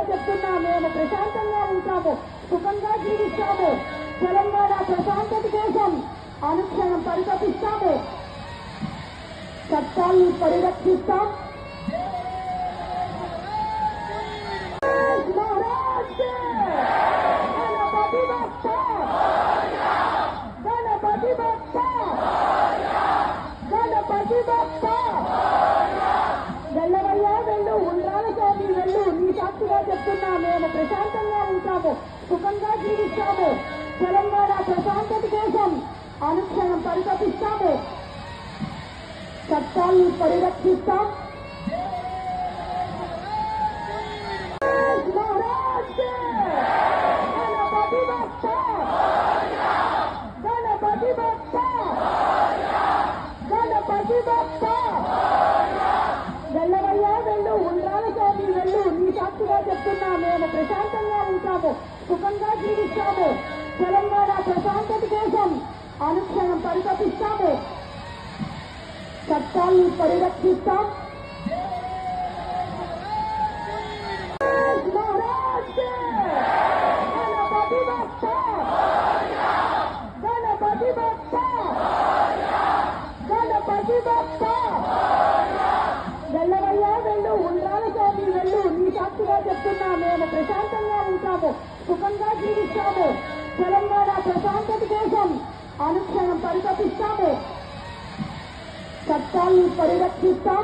చెప్తున్నా మేము ప్రశాంతంగా ఉంటాము సుఖంగా జీవిస్తాము. తెలంగాణ ప్రశాంతత కోసం అనుక్షణం పరితపిస్తాము. చట్టాన్ని పరిరక్షిస్తాం. చెప్తున్నా మేము ప్రశాంతంగా ఉంటాము సుఖంగా జీవిస్తాము తెలంగాణ ప్రశాంతత కోసం అనుక్షణం పరితపిస్తాము చట్టాన్ని పరిరక్షిస్తాం మహారాజ్ గణపతి భక్త గణపతి సాక్షిగా మేము ప్రశాంతంగా ఉంటాము సుఖంగా జీవిస్తాము తెలంగాణ ప్రశాంతత కోసం అనుక్షణం పరితపిస్తాము చట్టాన్ని పరిరక్షిస్తాం. తెలంగాణ మేము ప్రశాంతంగా ఉంటాము సుఖంగా జీవిస్తాము తెలంగాణ ప్రశాంతత కోసం అనుక్షణం పరితపిస్తాము చట్టాన్ని పరిరక్షిస్తాం.